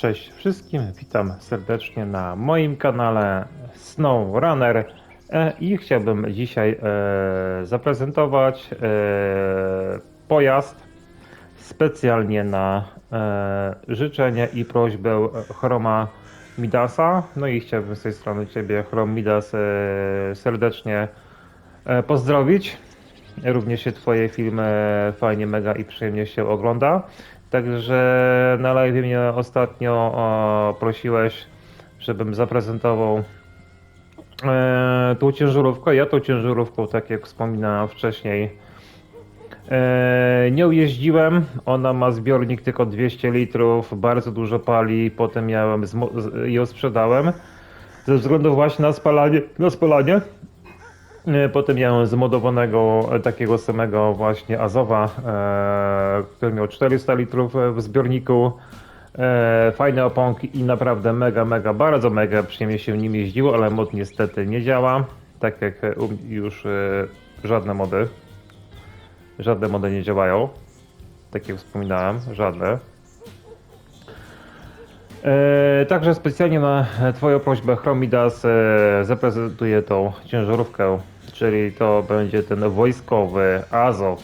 Cześć wszystkim, witam serdecznie na moim kanale Snow Runner e, i chciałbym dzisiaj e, zaprezentować e, pojazd specjalnie na życzenie i prośbę Chroma Midasa. No i chciałbym z tej strony Ciebie, Chrom Midas, serdecznie pozdrowić. Również się Twoje filmy fajnie, mega i przyjemnie się ogląda. Także na live mnie ostatnio o, prosiłeś, żebym zaprezentował e, tą ciężarówkę. Ja tą ciężarówką, tak jak wspominałem wcześniej, e, nią jeździłem. Ona ma zbiornik tylko 200 litrów, bardzo dużo pali. Potem miałem, ją sprzedałem ze względu właśnie na spalanie. Na spalanie. E, Potem miałem zmodowanego e, takiego samego właśnie Azowa, e, który miał 400 litrów w zbiorniku. Fajne oponki i naprawdę mega, mega, bardzo mega przyjemnie się nim jeździło, ale mod niestety nie działa. Tak jak już żadne mody. Żadne mody nie działają. Tak jak wspominałem, żadne. E, także specjalnie na Twoją prośbę Chromidas e, zaprezentuję tą ciężarówkę, czyli to będzie ten wojskowy Azow.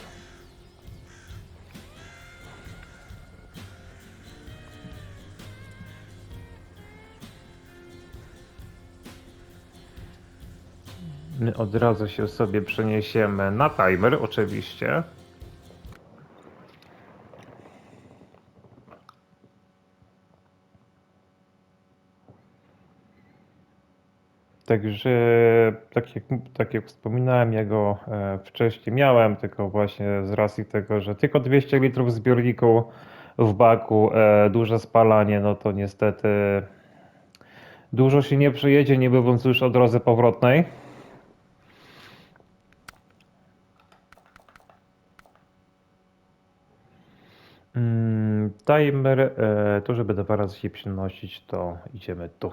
My od razu się sobie przeniesiemy na timer, oczywiście. Także tak jak, tak jak wspominałem, ja go e, wcześniej miałem, tylko właśnie z racji tego, że tylko 200 litrów zbiorniku w baku, e, duże spalanie, no to niestety dużo się nie przejedzie, nie mówiąc już o drodze powrotnej. Mm, Timer, e, to żeby dwa razy się przenosić, to idziemy tu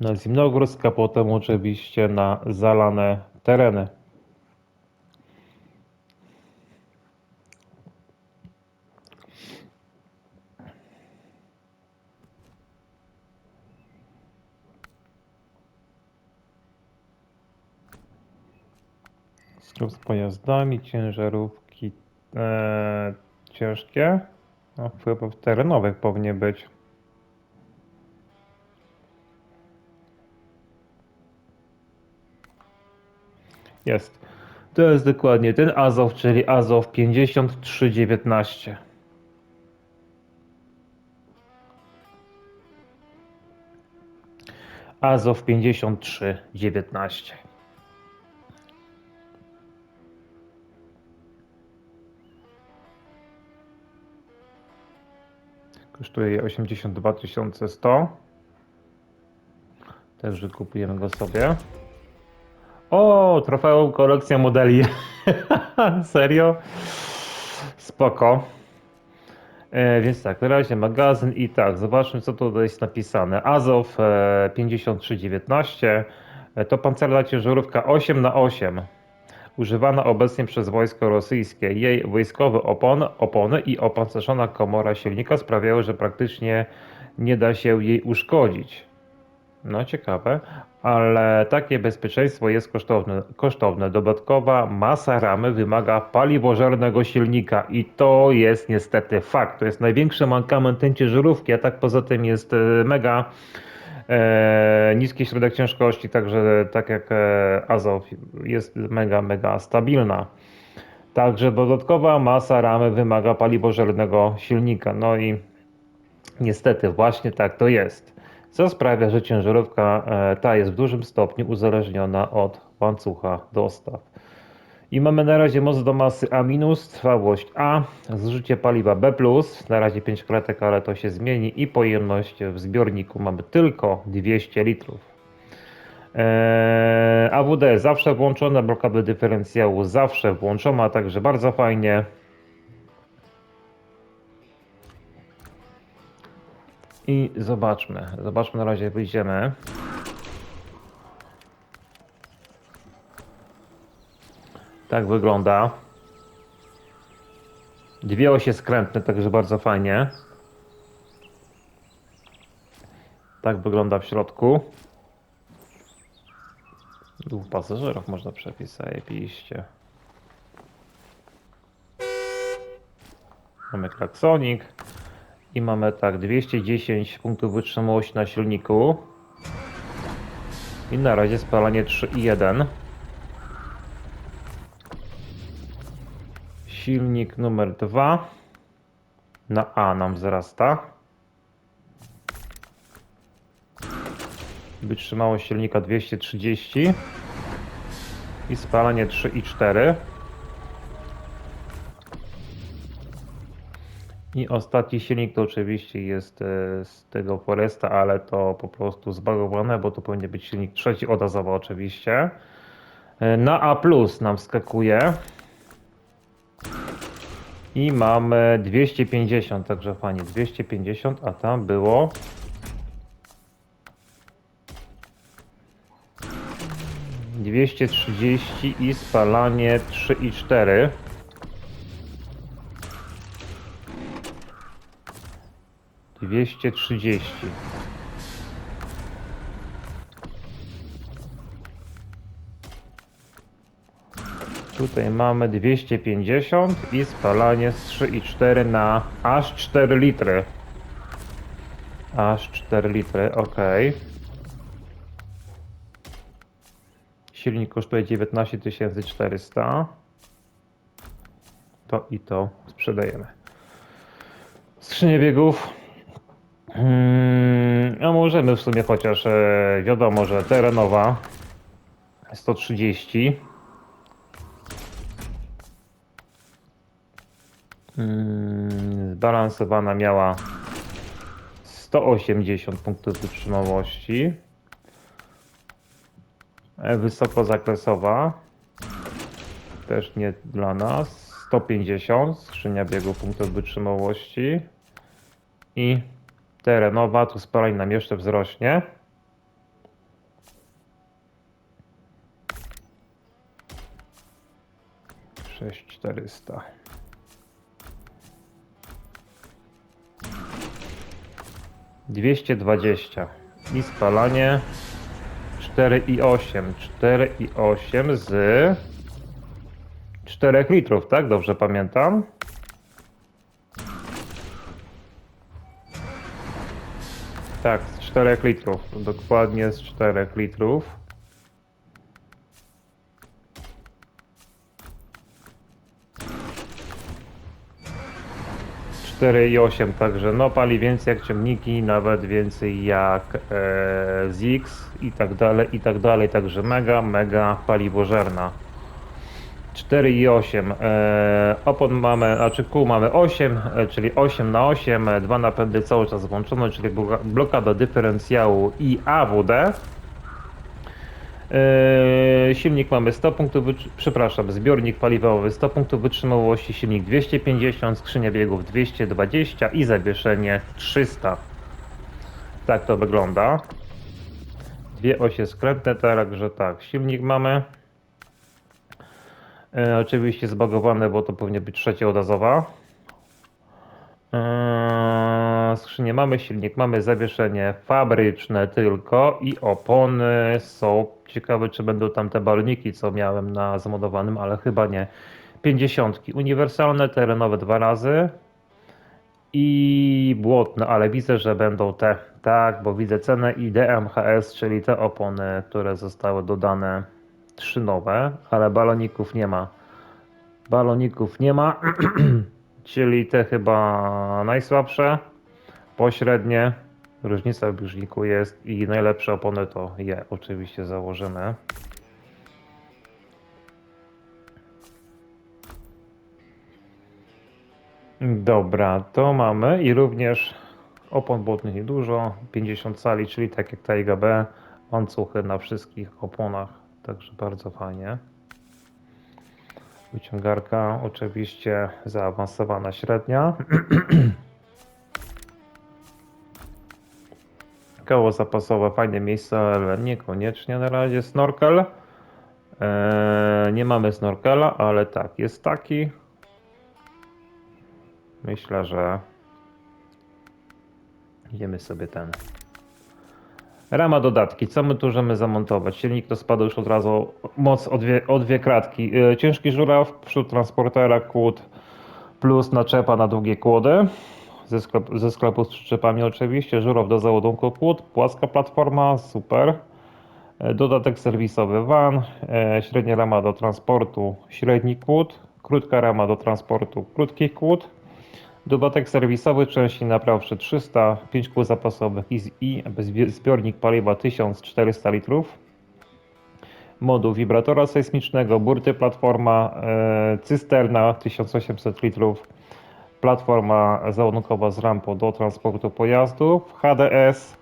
na Zimnogórsk, a potem oczywiście na zalane tereny. Z pojazdami, ciężarówki e, ciężkie. No, chyba w terenowych powinien być. Jest. To jest dokładnie ten Azow, czyli Azow 5319. Azow 5319. Kosztuje 82 100. Też wykupujemy go sobie. O, trofeum kolekcja modeli. Serio? Spoko. E, więc tak, na razie magazyn i tak, zobaczmy co tutaj jest napisane. Azow e, 5319 e, to pancerna ciężarówka 8 na 8 używana obecnie przez wojsko rosyjskie. Jej wojskowe opon, opony i opancerzona komora silnika sprawiały, że praktycznie nie da się jej uszkodzić. No ciekawe, ale takie bezpieczeństwo jest kosztowne. kosztowne. Dodatkowa masa ramy wymaga paliwożernego silnika i to jest niestety fakt. To jest największy mankament tej ciężarówki, a tak poza tym jest e, mega e, niski środek ciężkości, także tak jak e, Azow jest mega, mega stabilna. Także dodatkowa masa ramy wymaga paliwożernego silnika. No i Niestety, właśnie tak to jest. Co sprawia, że ciężarówka e, ta jest w dużym stopniu uzależniona od łańcucha dostaw. I mamy na razie moc do masy A-, trwałość A, zużycie paliwa B+, na razie 5 klatek, ale to się zmieni i pojemność w zbiorniku mamy tylko 200 litrów. Eee, AWD zawsze włączone, blokady dyferencjału zawsze włączona, także bardzo fajnie. I zobaczmy. Zobaczmy na razie, wyjdziemy. Tak wygląda. Dwie osie skrętne, także bardzo fajnie. Tak wygląda w środku. Dwóch pasażerów można przepisać, zajebiście. Mamy klaksonik. I mamy tak, 210 punktów wytrzymałości na silniku. I na razie spalanie 3,1. Silnik numer 2 na A nam wzrasta. Wytrzymałość silnika 230 i spalanie 3,4. I ostatni silnik to oczywiście jest e, z tego Foresta, ale to po prostu zbagowane, bo to powinien być silnik trzeci odazowy oczywiście. E, Na A nam wskakuje. I mamy 250, także fajnie, 250, a tam było 230 i spalanie 3 i 4. Dwieście trzydzieści. Tutaj mamy 250 i spalanie z 3,4 na aż 4 litry. Aż 4 litry, ok. Silnik kosztuje 19 400. To i to sprzedajemy. Skrzynię biegów. Hmm, a możemy w sumie chociaż e, wiadomo, że terenowa 130. Mm, Zbalansowana miała 180 punktów wytrzymałości. E, Wysokozakresowa. Też nie dla nas. 150. Skrzynia biegu punktów wytrzymałości. I terenowa. Tu spalanie nam jeszcze wzrośnie. Sześć czterysta. Dwieście dwadzieścia. I spalanie 4 i 8. 4 i 8 z 4 litrów, tak? Dobrze pamiętam. Tak, z 4 litrów. Dokładnie z 4 litrów. I 8, także no pali więcej jak ciągniki, nawet więcej jak e, ZX i tak dalej, i tak dalej, także mega, mega paliwożerna. 4 i 8. E, opon mamy, znaczy kół mamy 8, e, czyli 8 na 8, e, dwa napędy cały czas włączone, czyli bloka- blokada dyferencjału i AWD. Silnik mamy 100 punktów, przepraszam, zbiornik paliwowy 100 punktów wytrzymałości, silnik 250, skrzynia biegów 220 i zawieszenie 300. Tak to wygląda. Dwie osie skrętne, także tak, silnik mamy. E, oczywiście zbagowane, bo to powinien być trzecia odazowa. E, skrzynię mamy, silnik mamy, zawieszenie fabryczne tylko i opony są. Ciekawe, czy będą tam te baloniki, co miałem na zmodowanym, ale chyba nie. 50. Uniwersalne, terenowe dwa razy i błotne, ale widzę, że będą te. Tak, bo widzę cenę i DMHS, czyli te opony, które zostały dodane trzy nowe, ale baloników nie ma. Baloników nie ma, czyli te chyba najsłabsze, pośrednie. Różnica w bieżniku jest i najlepsze opony to je oczywiście założymy. Dobra, to mamy i również opon błotnych niedużo, 50 cali, czyli tak jak Taiga B, łańcuchy na wszystkich oponach, także bardzo fajnie. Wyciągarka oczywiście zaawansowana średnia. Koło zapasowe, fajne miejsce, ale niekoniecznie na razie. Snorkel. Eee, nie mamy snorkela, ale tak, jest taki. Myślę, że idziemy sobie ten Rama dodatki. Co my tu możemy zamontować? Silnik to spada już od razu moc o dwie, o dwie kratki. Yy, Ciężki żuraw, przód transportera, kłód plus naczepa na długie kłody. Ze, sklep, ze sklepu z przyczepami oczywiście. Żuraw do załadunku kłód. Płaska platforma, super. E, Dodatek serwisowy van, e, średnia rama do transportu, średni kłód, krótka rama do transportu, krótki kłód, dodatek serwisowy części naprawcze 300, 5 kół zapasowych i, i zbi- zbiornik paliwa 1400 litrów, moduł wibratora sejsmicznego, burty platforma, e, cysterna 1800 litrów, platforma załadunkowa z rampą do transportu pojazdów, HDS,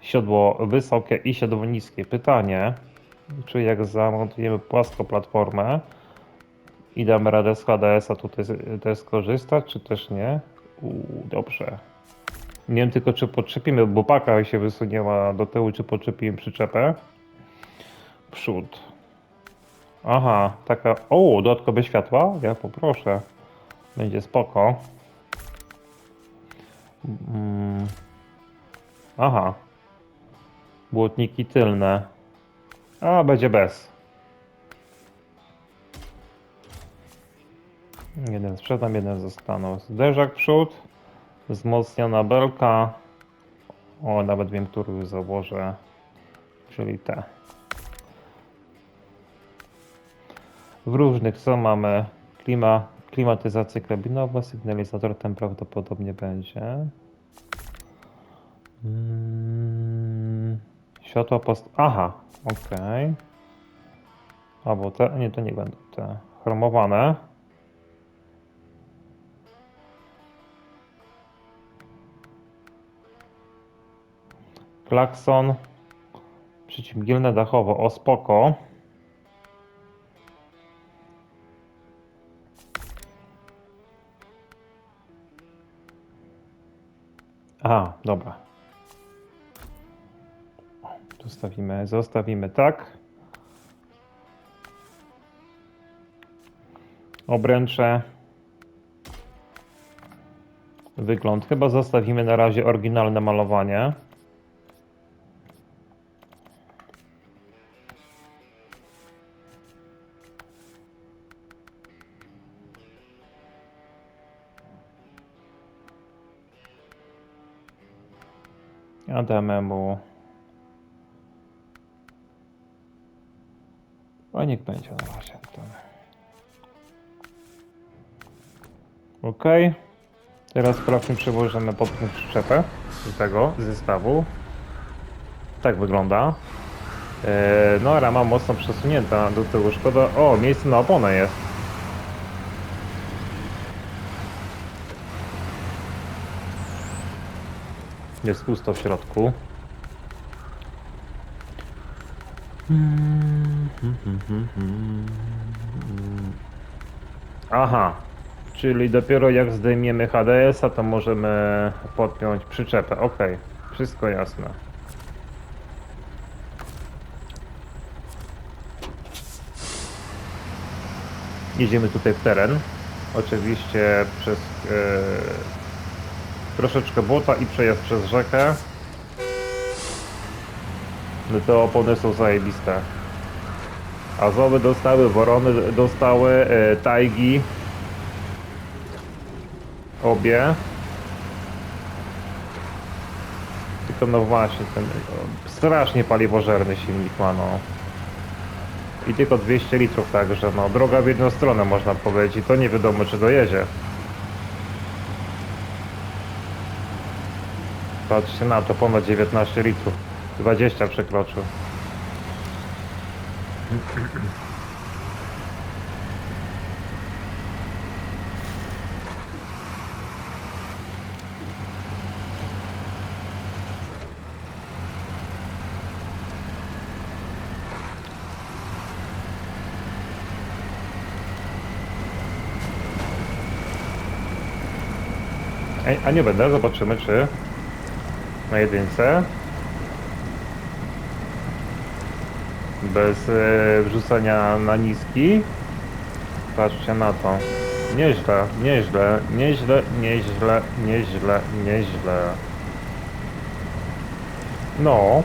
siodło wysokie i siodło niskie. Pytanie, czy jak zamontujemy płaską platformę i damy radę z HDS-a tutaj też skorzystać, czy też nie? Uuu, dobrze. Nie wiem tylko, czy podczepimy, bo paka się wysunięła do tyłu, czy podczepimy przyczepę. Przód. Aha, taka... O, dodatkowe światła? Ja poproszę. Będzie spoko. Mm. Aha. Błotniki tylne. A, będzie bez. Jeden sprzedam, jeden zostaną. Zderzak przód. Wzmocniona belka. O, nawet wiem, który już założę. Czyli te. W różnych co mamy? Klima, klimatyzacja kabinowa, sygnalizator ten prawdopodobnie będzie. Mm, światła post... Aha, okej. Albo te... Nie, to nie będą te. Chromowane. Klakson. Przeciwmgielne dachowo. O, spoko. Dobra. Zostawimy, zostawimy tak. Obręcze. Wygląd. Chyba zostawimy na razie oryginalne malowanie. A damy mu. A niech będzie na. Ok. Teraz sprawdźmy, czy możemy podpiąć przyczepę do tego zestawu. Tak wygląda. E, no, rama mocno przesunięta do tyłu. Szkoda. O, miejsce na oponę jest. Jest pusto w środku. Aha, czyli dopiero jak zdejmiemy HDS-a, to możemy podpiąć przyczepę. Ok, wszystko jasne. Jedziemy tutaj w teren. Oczywiście przez e, troszeczkę błota i przejazd przez rzekę. No te opony są zajebiste. Azowy dostały, worony dostały, e, tajgi. Obie. Tylko no właśnie, ten strasznie paliwożerny silnik ma no. I tylko 200 litrów także, no droga w jedną stronę można powiedzieć i to nie wiadomo czy dojedzie. Patrzcie na to, ponad 19 litrów. 20 przekroczył. A nie będę, zobaczymy czy na jedynce. Bez e, wrzucania na niski. Patrzcie na to. Nieźle, nieźle, nieźle, nieźle, nieźle, nieźle. No.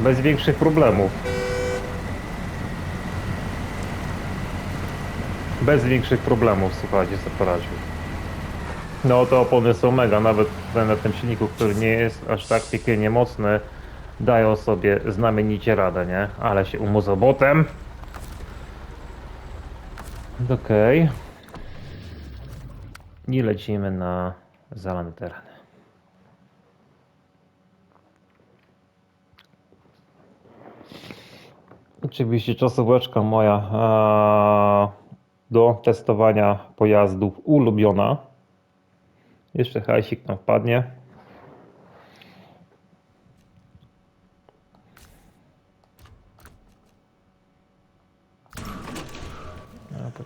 Bez większych problemów. Bez większych problemów, słuchajcie, co poradził. No to opony są mega, nawet na tym silniku, który nie jest aż tak piekielnie mocny, dają sobie znamienicie radę, nie? Ale się umozał botem. Okej. I lecimy na zalane tereny. Oczywiście czasóweczka moja do testowania pojazdów ulubiona. Jeszcze hajsik nam wpadnie. A, to,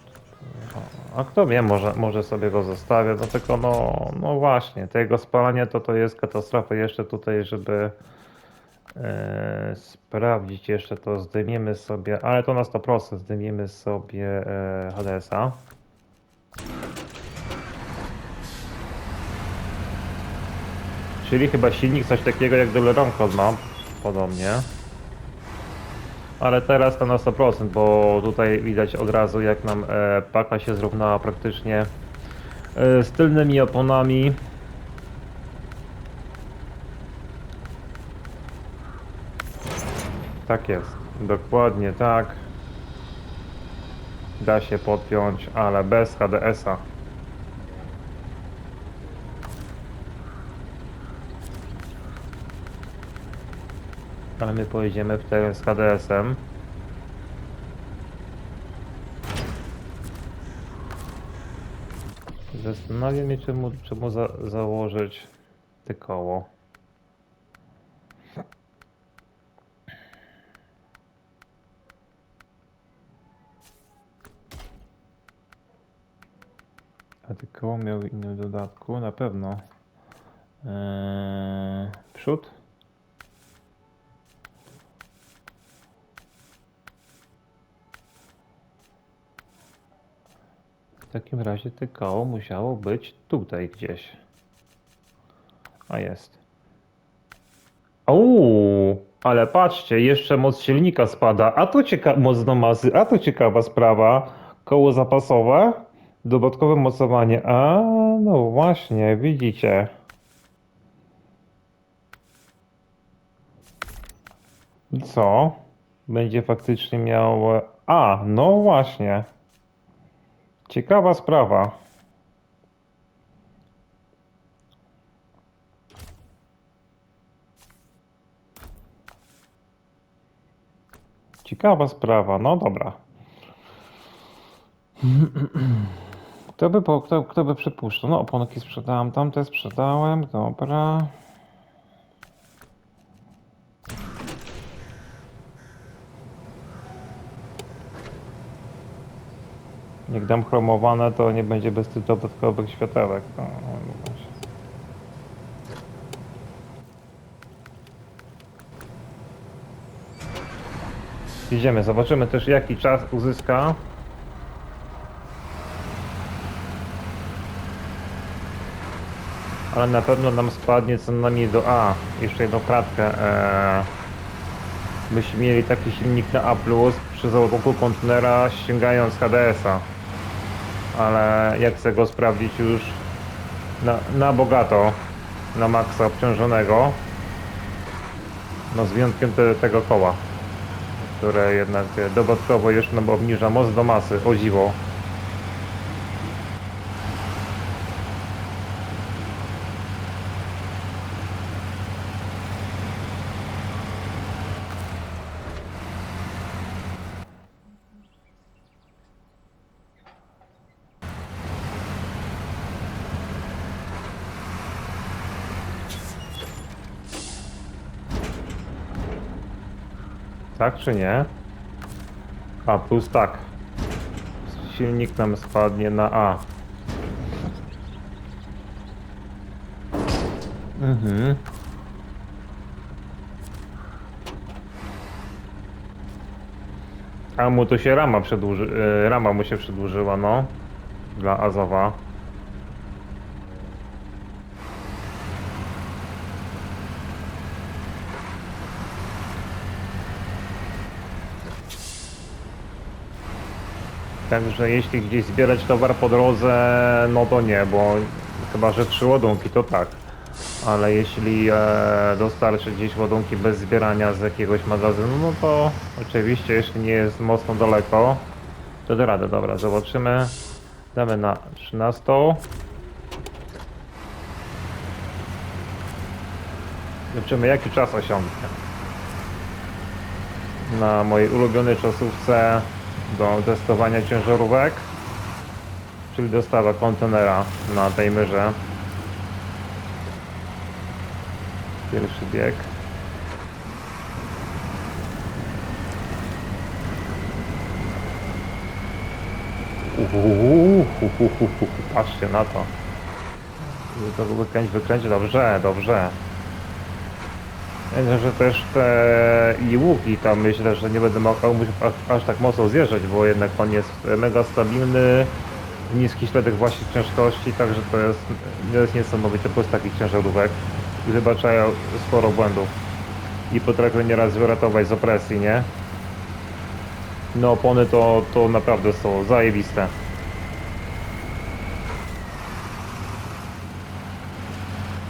a kto wie, może, może sobie go zostawię, no tylko no, no właśnie, tego spalania to to jest katastrofa jeszcze tutaj, żeby e, sprawdzić jeszcze to zdejmiemy sobie, ale to na 100% zdejmiemy sobie e, HDS-a. Czyli chyba silnik coś takiego jak Deleron ma, podobnie. Ale teraz to na 100%, bo tutaj widać od razu jak nam e, paka się zrównała praktycznie e, z tylnymi oponami. Tak jest, dokładnie tak. Da się podpiąć, ale bez HDS-a. Ale my pojedziemy w teren z HDS-em. Zastanawiam mnie, czemu, czemu za, założyć te koło. A te koło miały innym dodatku? Na pewno. Eee, przód? W takim razie te koło musiało być tutaj gdzieś. A jest. Uuu, ale patrzcie, jeszcze moc silnika spada. A to cieka moc do masy, a to ciekawa sprawa. Koło zapasowe, dodatkowe mocowanie. A, no właśnie, widzicie. Co? Będzie faktycznie miał... A, no właśnie. Ciekawa sprawa. Ciekawa sprawa, no dobra. Kto by, po- kto, kto by przypuszczał? No, oponki sprzedałem, tamte sprzedałem, dobra. Jak dam chromowane, to nie będzie bez tych dodatkowych światełek. No, no właśnie. Idziemy, zobaczymy też jaki czas uzyska. Ale na pewno nam spadnie co najmniej do A. Jeszcze jedną kratkę. Eee, byśmy mieli taki silnik na A+, przy załogu kontenera ściągając HDS-a. Ale jak chcę go sprawdzić już na, na bogato, na maksa obciążonego. No z wyjątkiem te, tego koła, które jednak e, dodatkowo jeszcze no, obniża moc do masy, o dziwo. Tak czy nie? A plus tak. Silnik nam spadnie na A. Mhm. A mu to się rama przedłuży, e, rama mu się przedłużyła, no. Dla Azowa. Także jeśli gdzieś zbierać towar po drodze, no to nie, bo chyba, że trzy ładunki to tak. Ale jeśli e, dostarczy gdzieś ładunki bez zbierania z jakiegoś magazynu, no to oczywiście, jeśli nie jest mocno daleko, to da radę. Dobra, zobaczymy. Damy na 13. Zobaczymy, jaki czas osiągnie. Na mojej ulubionej czasówce do testowania ciężarówek, czyli dostawa kontenera na tej myrze. Pierwszy bieg. Uuu, hu, hu, hu, hu, patrzcie na to. To wykręć, wykręć, dobrze, dobrze. Myślę, że też te i łuki tam myślę, że nie będę mogł aż, tak mocno zjeżdżać, bo jednak on jest mega stabilny, niski środek właśnie ciężkości, także to jest, to jest niesamowite plus takich ciężarówek wybaczają sporo błędów i potrafią nieraz wyratować z opresji, nie? No opony to, to naprawdę są zajebiste.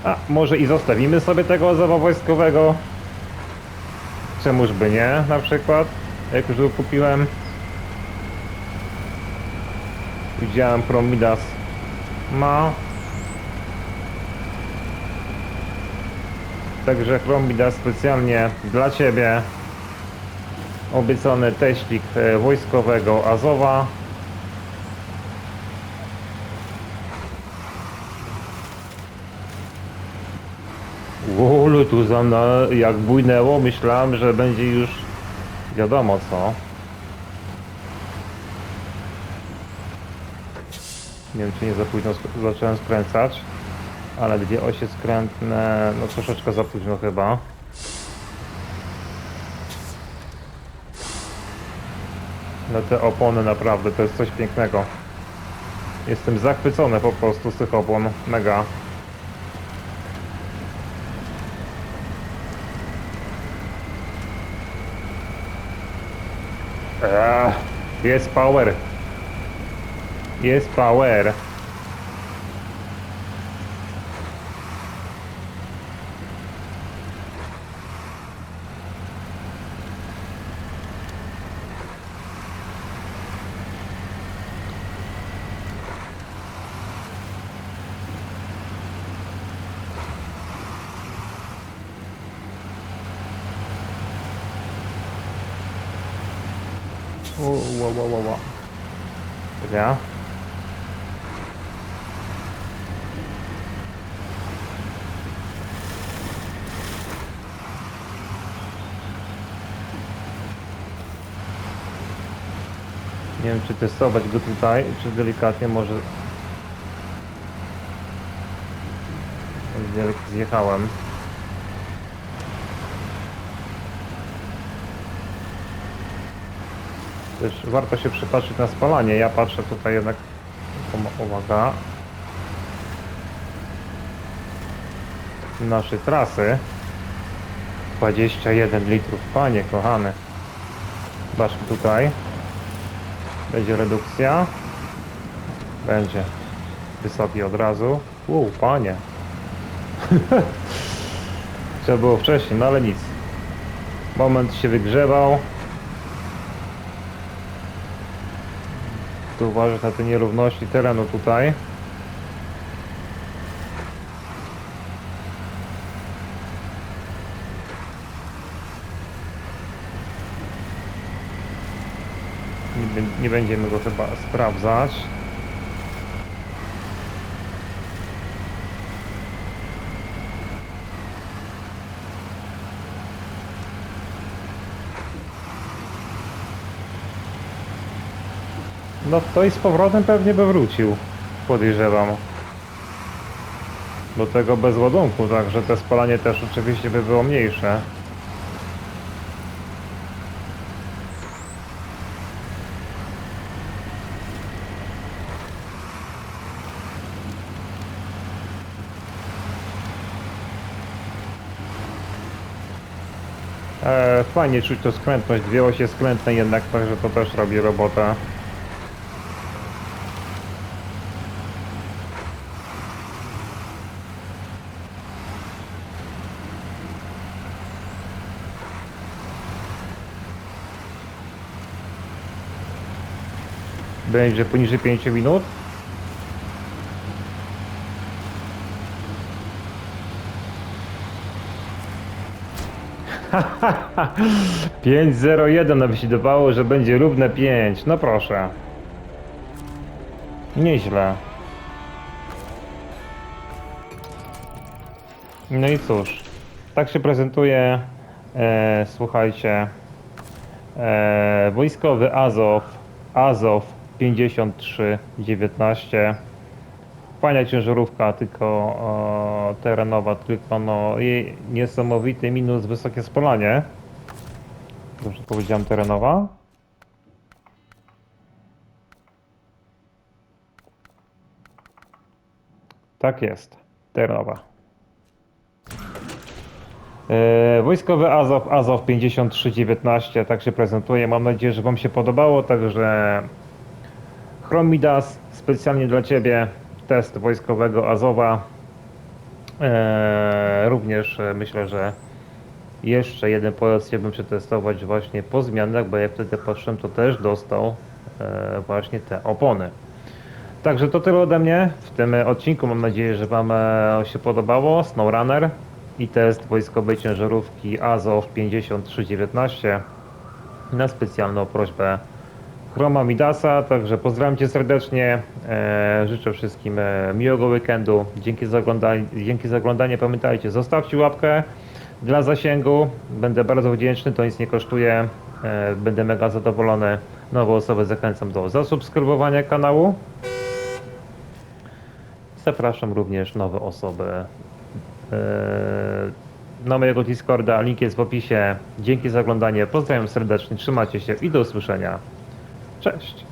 A może i zostawimy sobie tego zawa wojskowego? Czemuż by nie, na przykład? Jak już go kupiłem. Widziałem Promidas ma. Także Promidas specjalnie dla Ciebie. Obiecany teścik e, wojskowego Azowa. Za mną jak bujnęło, myślałem, że będzie już wiadomo co. Nie wiem, czy nie za późno sk- zacząłem skręcać, ale dwie osie skrętne, no troszeczkę za późno chyba. No te opony naprawdę, to jest coś pięknego. Jestem zachwycony po prostu z tych opon, mega. Eee, jest power. Jest power. Nie wiem, czy testować go tutaj, czy delikatnie może... Zjechałem. Też warto się przypatrzeć na spalanie. Ja patrzę tutaj jednak. Uwaga. Naszej trasy. 21 litrów, panie kochany. Zobaczmy tutaj. Będzie redukcja. Będzie. Wysoki od razu. Uuu, panie. Trzeba było wcześniej, no ale nic. Moment się wygrzewał. Tu uważać na te nierówności terenu tutaj. Nie, bę- nie będziemy go chyba sprawdzać. No to i z powrotem pewnie by wrócił. Podejrzewam. Do tego bez ładunku, także te spalanie też oczywiście by było mniejsze. E, fajnie czuć to skrętność, wzięło się skrętne jednak, także to też robi robota. Będzie poniżej 5 minut. Pięć zero jeden aby się dawało, że będzie równe 5. No proszę. Nieźle. No i cóż, tak się prezentuje, e, słuchajcie, e, wojskowy Azow, Azow 5319. Fajna ciężarówka, tylko e, terenowa, tylko no jej niesamowity minus wysokie spalanie. Dobrze powiedziałem terenowa? Tak jest, terenowa. E, Wojskowy Azow, Azow 5319, tak się prezentuje. Mam nadzieję, że Wam się podobało. Także Chromidas, specjalnie dla Ciebie test wojskowego Azowa. E, również e, myślę, że jeszcze jeden pojazd chciałbym przetestować właśnie po zmianach, bo jak wtedy patrzyłem, to też dostał e, właśnie te opony. Także to tyle ode mnie w tym odcinku. Mam nadzieję, że Wam się podobało. SnowRunner i test wojskowej ciężarówki Azow 5319 na specjalną prośbę Chroma Midasa. Także pozdrawiam Cię serdecznie. E, życzę wszystkim e, miłego weekendu. Dzięki za, oglądanie, dzięki za oglądanie. Pamiętajcie, zostawcie łapkę dla zasięgu. Będę bardzo wdzięczny, to nic nie kosztuje. E, będę mega zadowolony. Nowe osoby zachęcam do zasubskrybowania kanału. Zapraszam również nowe osoby na mojego Discorda. Link jest w opisie. Dzięki za oglądanie. Pozdrawiam serdecznie. Trzymajcie się i do usłyszenia. Cześć.